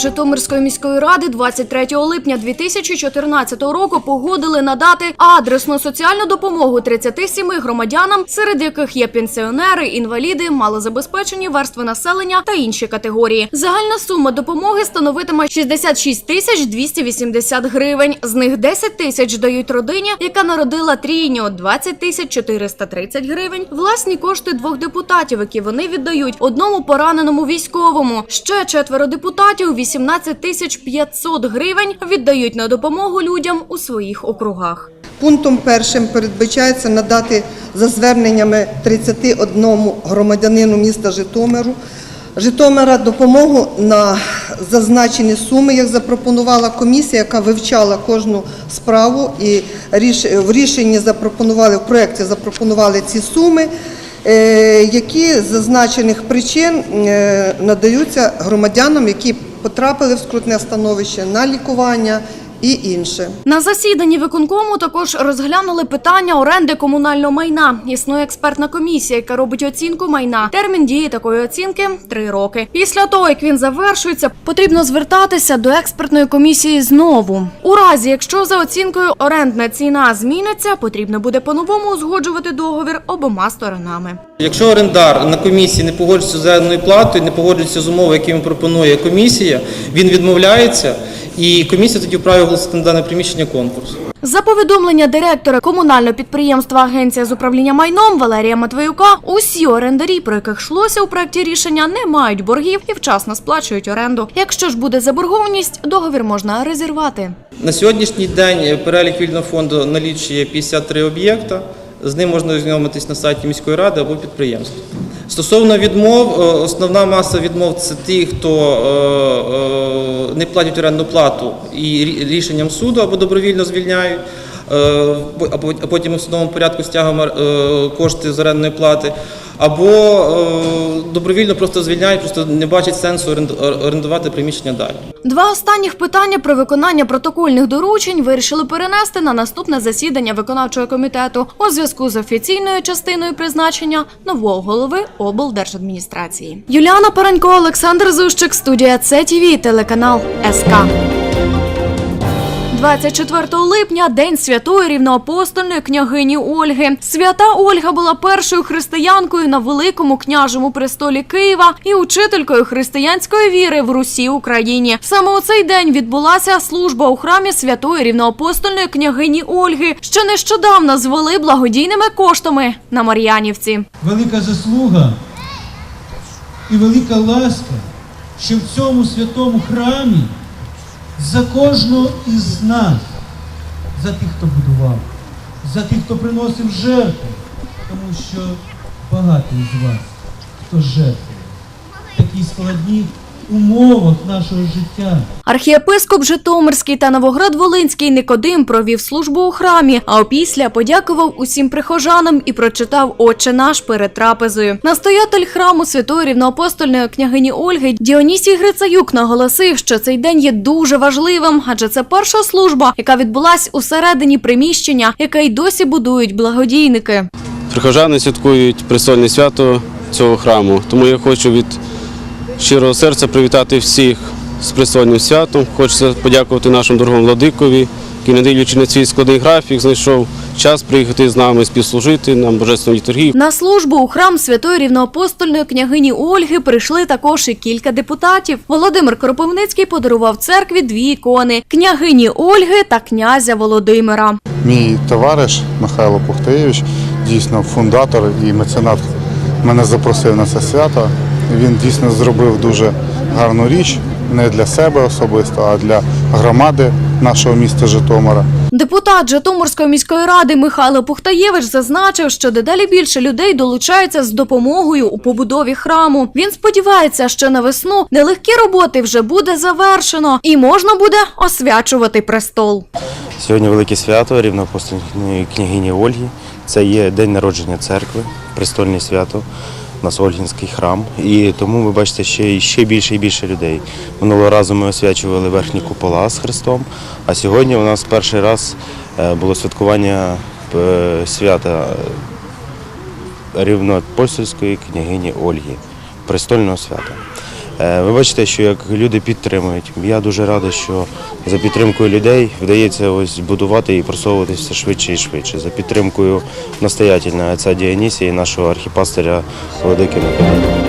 Житомирської міської ради 23 липня 2014 року погодили надати адресну соціальну допомогу 37 громадянам, серед яких є пенсіонери, інваліди, малозабезпечені верстви населення та інші категорії. Загальна сума допомоги становитиме 66 тисяч 280 гривень. З них 10 тисяч дають родині, яка народила трійню, 20 тисяч 430 гривень. Власні кошти двох депутатів, які вони віддають одному пораненому військовому. Ще четверо депутатів 18 тисяч 500 гривень віддають на допомогу людям у своїх округах. Пунктом першим передбачається надати за зверненнями 31 громадянину міста Житомиру Житомира допомогу на зазначені суми, як запропонувала комісія, яка вивчала кожну справу і в рішенні запропонували, в проєкті запропонували ці суми, які з зазначених причин е, надаються громадянам, які потрапили в скрутне становище на лікування і інше. На засіданні виконкому також розглянули питання оренди комунального майна. Існує експертна комісія, яка робить оцінку майна. Термін дії такої оцінки три роки. Після того, як він завершується, потрібно звертатися до експертної комісії знову. У разі, якщо за оцінкою орендна ціна зміниться, потрібно буде по-новому узгоджувати договір обома сторонами. Якщо орендар на комісії не погоджується з орендною платою, не погоджується з умовами, які йому пропонує комісія, він відмовляється, і комісія тоді вправі оголосити на дане приміщення конкурс. За повідомлення директора комунального підприємства Агенція з управління майном Валерія Матвеюка, усі орендарі, про яких йшлося у проєкті рішення, не мають боргів і вчасно сплачують оренду. Якщо ж буде заборгованість, договір можна розірвати. На сьогоднішній день перелік вільного фонду налічує 53 об'єкта. З ним можна ознайомитись на сайті міської ради або підприємства. Стосовно відмов, е, основна маса відмов це ті, хто е, е, не платять орендну плату і рі- рішенням суду або добровільно звільняють, а потім у судовому порядку стягуємо е, кошти з орендної плати, або е, добровільно просто звільняють, просто не бачать сенсу оренду- орендувати приміщення далі. Два останніх питання про виконання протокольних доручень вирішили перенести на наступне засідання виконавчого комітету у зв'язку з офіційною частиною призначення нового голови облдержадміністрації. Юліана Паранько, Олександр Зущик, студія ЦТВ, телеканал СК. 24 липня день святої рівноапостольної княгині Ольги. Свята Ольга була першою християнкою на великому княжому престолі Києва і учителькою християнської віри в Русі Україні. Саме у цей день відбулася служба у храмі святої рівноапостольної княгині Ольги, що нещодавно звели благодійними коштами на Мар'янівці. велика заслуга і велика ласка, що в цьому святому храмі за кожного із нас, за тих, хто будував, за тих, хто приносив жертву, тому що багато із вас, хто жертвує. Такі такій складній умовах нашого життя. Архієпископ Житомирський та Новоград-Волинський Никодим провів службу у храмі, а опісля подякував усім прихожанам і прочитав Отче наш перед трапезою. Настоятель храму святої рівноапостольної княгині Ольги Діонісій Грицаюк наголосив, що цей день є дуже важливим, адже це перша служба, яка відбулась усередині приміщення, яке й досі будують благодійники. Прихожани святкують престольне свято цього храму. Тому я хочу від щирого серця привітати всіх з престольним святом. Хочеться подякувати нашому дорогому владикові, який, не дивлячись на свій складний графік, знайшов час приїхати з нами співслужити нам божественну літургію. На службу у храм святої рівноапостольної княгині Ольги прийшли також і кілька депутатів. Володимир Кропивницький подарував церкві дві ікони княгині Ольги та князя Володимира. Мій товариш Михайло Пухтеєвич, дійсно фундатор і меценат, мене запросив на це свято. Він дійсно зробив дуже гарну річ не для себе особисто, а для громади нашого міста Житомира. Депутат Житомирської міської ради Михайло Пухтаєвич зазначив, що дедалі більше людей долучаються з допомогою у побудові храму. Він сподівається, що на весну нелегкі роботи вже буде завершено і можна буде освячувати престол. Сьогодні велике свято рівноапостольної княгині Ольги. Це є день народження церкви, престольне свято. У нас Ольгінський храм. І тому ви бачите ще, ще більше і більше людей. Минулого разу ми освячували верхні купола з Христом, а сьогодні у нас перший раз е, було святкування е, свята рівнопольської княгині Ольги, престольного свята. Е, Ви бачите, що як люди підтримують. Я дуже радий, що за підтримкою людей вдається ось будувати і просовуватися швидше і швидше. За підтримкою настоятельного отця Діонісія і нашого архіпастиря Владики Миколая.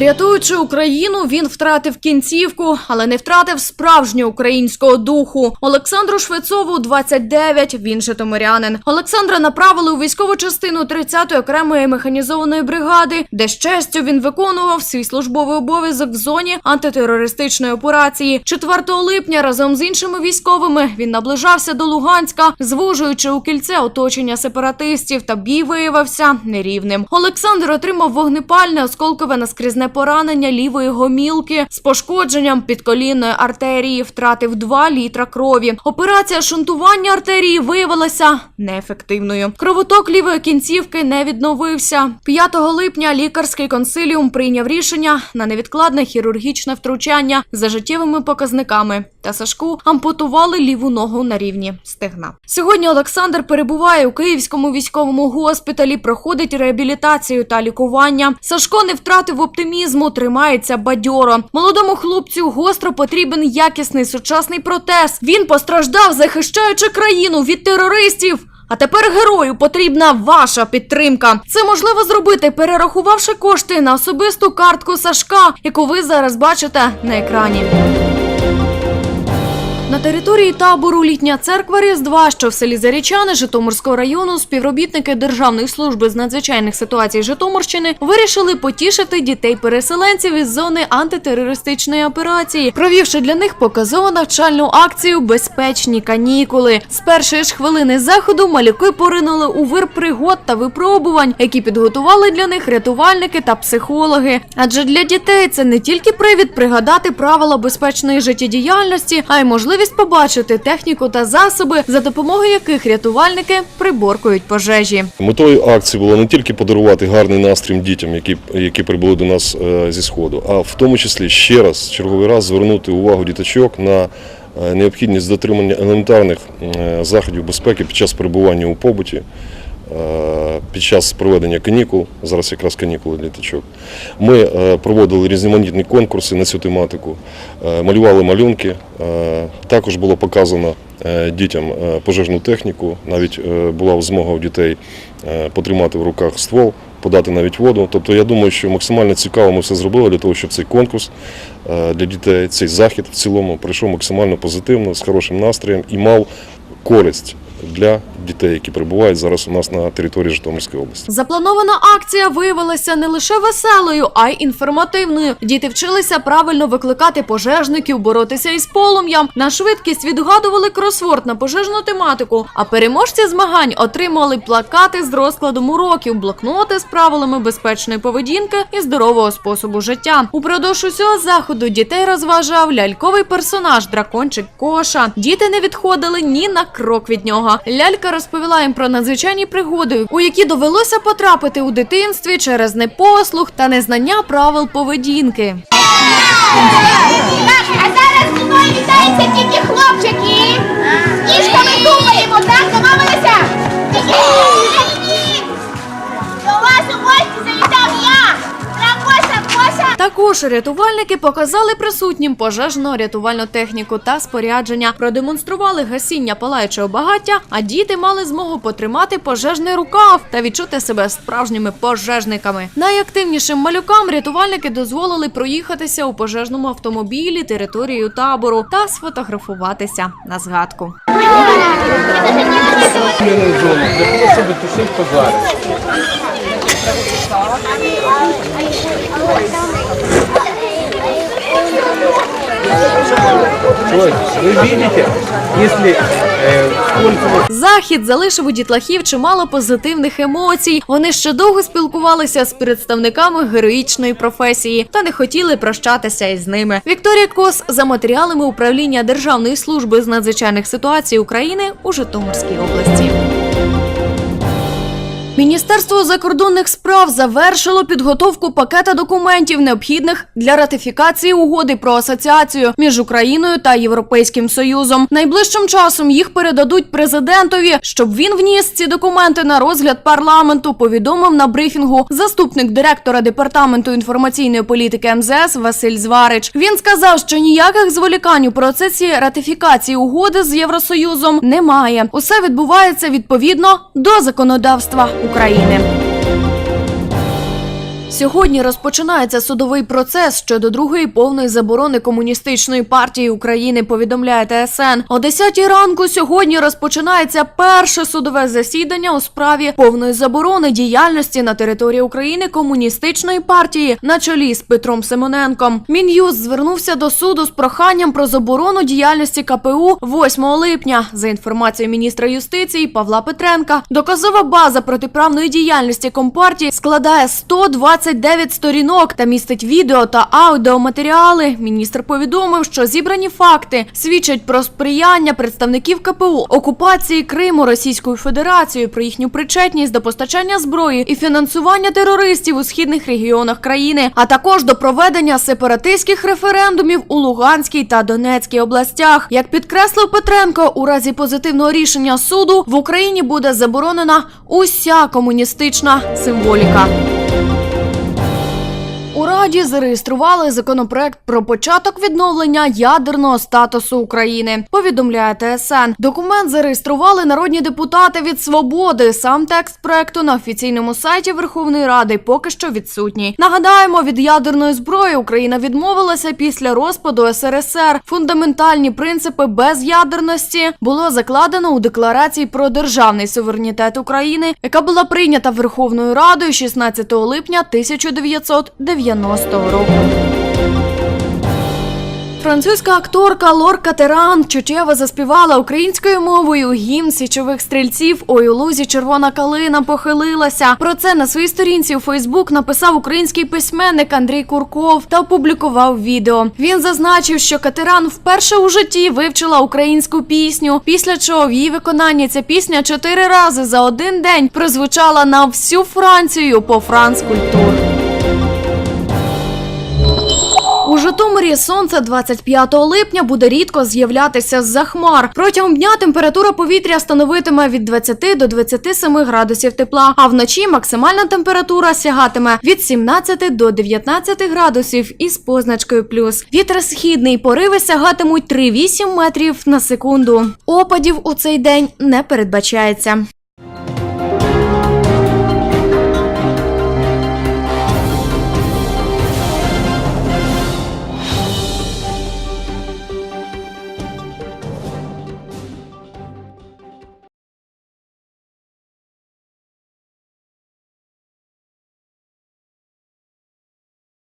Рятуючи Україну, він втратив кінцівку, але не втратив справжнього українського духу. Олександру Швецову 29, він житомирянин. Олександра направили у військову частину 30-ї окремої механізованої бригади, де з честю він виконував свій службовий обов'язок в зоні антитерористичної операції. 4 липня разом з іншими військовими він наближався до Луганська, звужуючи у кільце оточення сепаратистів. Та бій виявився нерівним. Олександр отримав вогнепальне осколкове наскрізне поранення лівої гомілки з пошкодженням підколінної артерії. Втратив 2 літра крові. Операція шунтування артерії виявилася неефективною. Кровоток лівої кінцівки не відновився. 5 липня лікарський консиліум прийняв рішення на невідкладне хірургічне втручання за життєвими показниками. Та Сашку ампутували ліву ногу на рівні стегна. Сьогодні Олександр перебуває у Київському військовому госпіталі, проходить реабілітацію та лікування. Сашко не втратив оптимізму, тримається бадьоро. Молодому хлопцю гостро потрібен якісний сучасний протез. Він постраждав, захищаючи країну від терористів. А тепер герою потрібна ваша підтримка. Це можливо зробити, перерахувавши кошти на особисту картку Сашка, яку ви зараз бачите на екрані. На території табору літня церква Різдва, що в селі Зарічани Житомирського району, співробітники Державної служби з надзвичайних ситуацій Житомирщини вирішили потішити дітей-переселенців із зони антитерористичної операції, провівши для них показову навчальну акцію Безпечні канікули. З першої ж хвилини заходу малюки поринули у вир пригод та випробувань, які підготували для них рятувальники та психологи. Адже для дітей це не тільки привід пригадати правила безпечної життєдіяльності, а й можливість побачити техніку та засоби, за допомогою яких рятувальники приборкують пожежі. Метою акції було не тільки подарувати гарний настрій дітям, які, які прибули до нас е, зі сходу, а в тому числі ще раз, черговий раз звернути увагу діточок на е, необхідність дотримання елементарних е, заходів безпеки під час перебування у побуті. Е, Під час проведення канікул, зараз якраз канікули для діточок, ми е, проводили різноманітні конкурси на цю тематику, е, малювали малюнки. Також було показано дітям пожежну техніку. Навіть була змога у дітей потримати в руках ствол, подати навіть воду. Тобто я думаю, що максимально цікаво ми все зробили для того, щоб цей конкурс для дітей, цей захід в цілому пройшов максимально позитивно, з хорошим настроєм і мав користь для дітей, які перебувають зараз у нас на території Житомирської області. Запланована акція виявилася не лише веселою, а й інформативною. Діти вчилися правильно викликати пожежників, боротися із полум'ям. На швидкість відгадували кросворд на пожежну тематику. А переможці змагань отримали плакати з розкладом уроків, блокноти з правилами безпечної поведінки і здорового способу життя. Упродовж усього заходу дітей розважав ляльковий персонаж дракончик Коша. Діти не відходили ні на крок від нього. Лялька розповіла їм про надзвичайні пригоди, у які довелося потрапити у дитинстві через непослух та незнання правил поведінки. А зараз зі мною вітаються тільки хлопчики. Ніжками думаємо, так? Домовилися? Також рятувальники показали присутнім пожежно-рятувальну техніку та спорядження, продемонстрували гасіння палаючого багаття, а діти мали змогу потримати пожежний рукав та відчути себе справжніми пожежниками. Найактивнішим малюкам рятувальники дозволили проїхатися у пожежному автомобілі територією табору та сфотографуватися на згадку. Вы видите, сколько Захід залишив у дітлахів чимало позитивних емоцій. Вони ще довго спілкувалися з представниками героїчної професії та не хотіли прощатися із ними. Вікторія Кос за матеріалами управління Державної служби з надзвичайних ситуацій України у Житомирській області. Міністерство закордонних справ завершило підготовку пакета документів, необхідних для ратифікації угоди про асоціацію між Україною та Європейським Союзом. Найближчим часом їх передадуть президентові, щоб він вніс ці документи на розгляд парламенту. Повідомив на брифінгу заступник директора департаменту інформаційної політики МЗС Василь Зварич. Він сказав, що ніяких зволікань у процесі ратифікації угоди з Євросоюзом немає. Усе відбувається відповідно до законодавства України. Сьогодні розпочинається судовий процес щодо другої повної заборони комуністичної партії України. Повідомляє ТСН. О 10 ранку сьогодні розпочинається перше судове засідання у справі повної заборони діяльності на території України комуністичної партії на чолі з Петром Симоненком. Мін'юз звернувся до суду з проханням про заборону діяльності КПУ 8 липня. За інформацією міністра юстиції Павла Петренка, доказова база протиправної діяльності компартії складає 129 сторінок та містить відео та аудіоматеріали. Міністр повідомив, що зібрані факти свідчать про сприяння представників КПУ окупації Криму Російською Федерацією, про їхню причетність до постачання зброї і фінансування терористів у східних регіонах країни, а також до проведення сепаратистських референдумів у Луганській та Донецькій областях. Як підкреслив Петренко, у разі позитивного рішення суду в Україні буде заборонена уся комуністична символіка. Раді зареєстрували законопроект про початок відновлення ядерного статусу України. Повідомляє ТСН. Документ зареєстрували народні депутати від свободи. Сам текст проекту на офіційному сайті Верховної Ради поки що відсутній. Нагадаємо, від ядерної зброї Україна відмовилася після розпаду СРСР. Фундаментальні принципи безядерності було закладено у декларації про державний суверенітет України, яка була прийнята Верховною Радою 16 липня 1990 року. Французька акторка Лорка Теран чуттєво заспівала українською мовою гімн січових стрільців. Ой у лузі червона калина похилилася. Про це на своїй сторінці у Фейсбук написав український письменник Андрій Курков та опублікував відео. Він зазначив, що Катеран вперше у житті вивчила українську пісню. Після чого в її виконанні ця пісня чотири рази за один день прозвучала на всю Францію по Франц Культур. Житомирі сонце 25 липня буде рідко з'являтися з-за хмар. Протягом дня температура повітря становитиме від 20 до 27 градусів тепла, а вночі максимальна температура сягатиме від 17 до 19 градусів із позначкою плюс. Вітер східний пориви сягатимуть 3,8 метрів на секунду. Опадів у цей день не передбачається.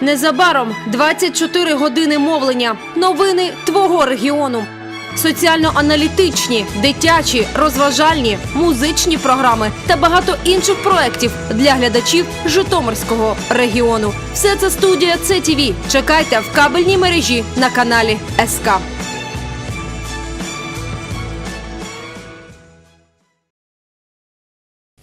Незабаром 24 години мовлення. Новини твого регіону. Соціально-аналітичні, дитячі, розважальні, музичні програми та багато інших проєктів для глядачів Житомирського регіону. Все це студія ЦТВ. Чекайте в кабельній мережі на каналі СК.